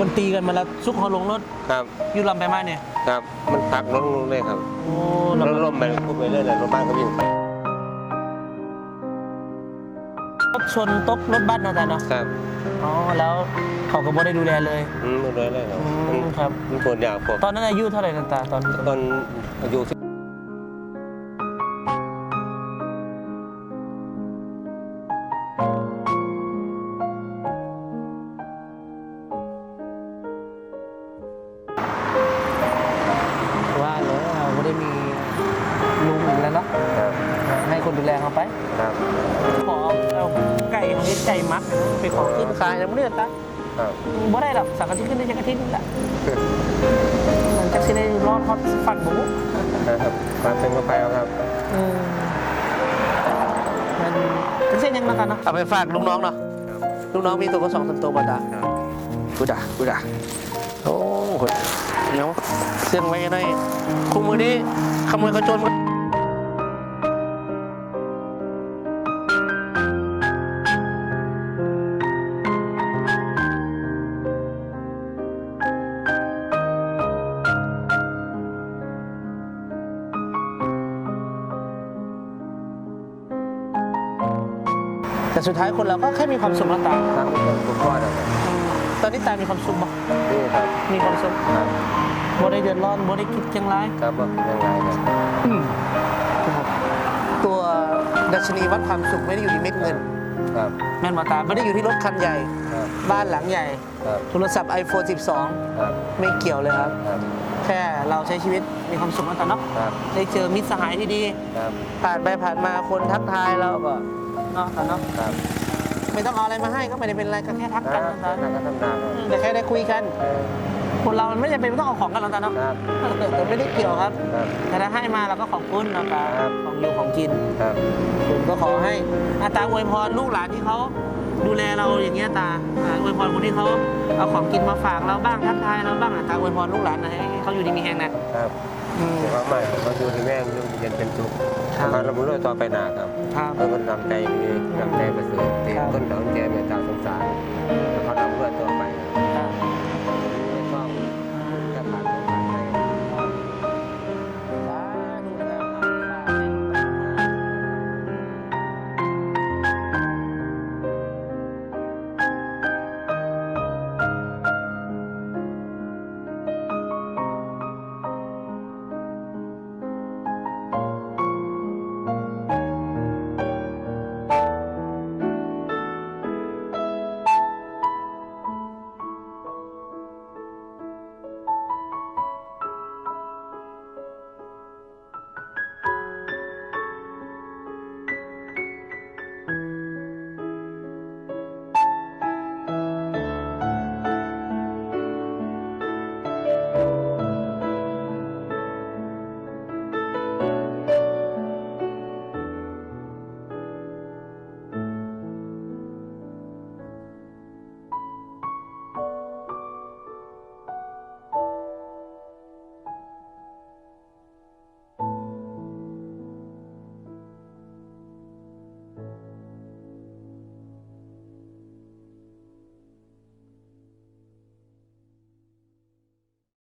มันตีกันมาแล้วซุกเขาลงรถครับอยู่ลำไปมาเนี่ยครับ มันพักลงลงเลยครับโอ้รลำถล่มไปพูดไปเรื่อยเลยรถบ้านก็วิ่งไปรถชนตกรถบัสนาะตาเนาะครับอ๋อแล้วเขาก็บ่ได้ดูแลเลยอืมหมดเลเลยครับอืมครับมันปวดยาวพวกตอนนั้นอายุเท่าไหร่นะตาตอนตอนอายุสิบ ดูแลเขาไปครับขอเอาไก่ของไก่มักไปขอขึ้นขายนะไม่ได้ตาครับบ่ได้หรอกสังกะทิขึ้นได้จักอาทิตย์นึงแหละมันจะสิได้รอดฮอตฟันบุครับความเป็นมาไปเอาครับอืมมันเป็นเส้นยังมากันเนาะเอาไปฝากลูกน้องเนาะครับลูกน้องมีตัวก็สองสามตัวบาดาครับกูด่ากูด่าโอ้โหเดี๋ยวเสื่องไว้กันหน่อยคุมมือนี้ขโมยขโจรมัน แต่สุดท้ายคนเราก็แค่มีความสุขแล้วตาทั้งคนทุกข้อนะครับตอนนี้ตามีความสุขบ่นี่ครับมีความสุขครับบ่ได้เดือดร้อนบ่ได้คิดเชียงร้ายครับว่าเป็นยังไงครับตัวดัชนีวัดความสุขไม่ได้อยู่ที่เม็ดเงิน ครับแม่นมาตาไม่ได้อยู่ที่รถคันใหญ่ ครับบ้านหลังใหญ่ ครับโทรศัพท์ iPhone ครับ12 ไม่เกี่ยวเลยครับ ครับแค่เราใช้ชีวิตมีความสุขแล้วกันเนาะครับได้เจอมิตรสหายที่ดี ครับผ่านไปผ่านมาคนทักทายเราก็เนาะกันเนาะครับไม่ต้องเอาอะไรมาให้ก็ไม่ได้เป็นอะไรก็แค่ทักคกัรันบนะนัตากก็ทำนาครับ แต่แค่ได้คุยกันเออคนเรามันไม่จำเป็นต้องเอาของกันหรอกตาเนาะครับ แต่ไม่ได้เกี่ยวครับ ครับ แต่ถ้าให้มาเราก็ขอบคุณนะตาครับ ของอยู่ของกิน ครับ ผมก็ขอให้อาตาอวยพรลูกหลานที่เขา ดูแลเราอย่างเงี้ยตาอ่าอวยพรคนที่เขาเอาของกินมาฝากเราบ้างทักทายเราบ้างอะตาอวยพรลูกหลานนะให้เขาอยู่ดีมีแหงนะครับอืมเดี๋ยวเขาใหม่เขาอยู่ที่แม่งอยู่เย็นเป็นสุขครับเขาเราไม่รู้ต่อไปหนาครับครับเขาก็นำใจดีนำใจประเสริฐเต็มครับต้นดอกแจเมตตาสงสาร